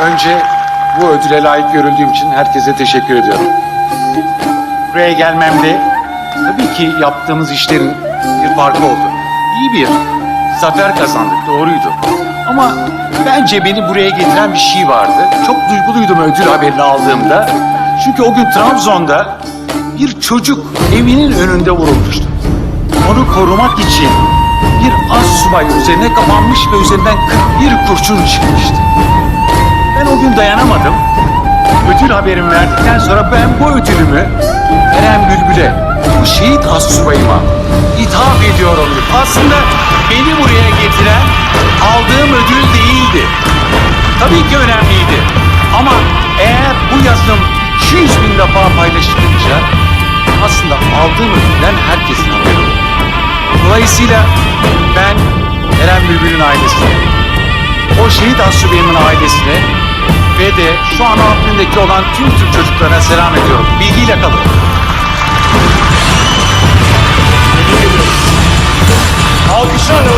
Önce bu ödüle layık görüldüğüm için herkese teşekkür ediyorum. Buraya gelmemde tabii ki yaptığımız işlerin bir farkı oldu. İyi bir zafer kazandık, doğruydu. Ama bence beni buraya getiren bir şey vardı. Çok duyguluydum ödül haberini aldığımda. Çünkü o gün Trabzon'da bir çocuk evinin önünde vurulmuştu. Onu korumak için bir az subay üzerine kapanmış ve üzerinden 41 kurşun çıkmıştı. O gün dayanamadım. Ödül haberimi verdikten sonra ben bu ödülümü Eren Bülbül'e, bu şehit astsubayıma ithaf ediyorum. Aslında beni buraya getiren aldığım ödül değildi. Tabii ki önemliydi. Ama eğer bu yazım 200 bin defa paylaşılınca aslında aldığım ödülden herkesin haberi olur. Dolayısıyla ben Eren Bülbül'ün ailesine, o şehit astsubayımın ailesine şu an Artvin'deki olan tüm Türk çocuklarına selam ediyorum. Bilgiyle kalın. Alkışlarla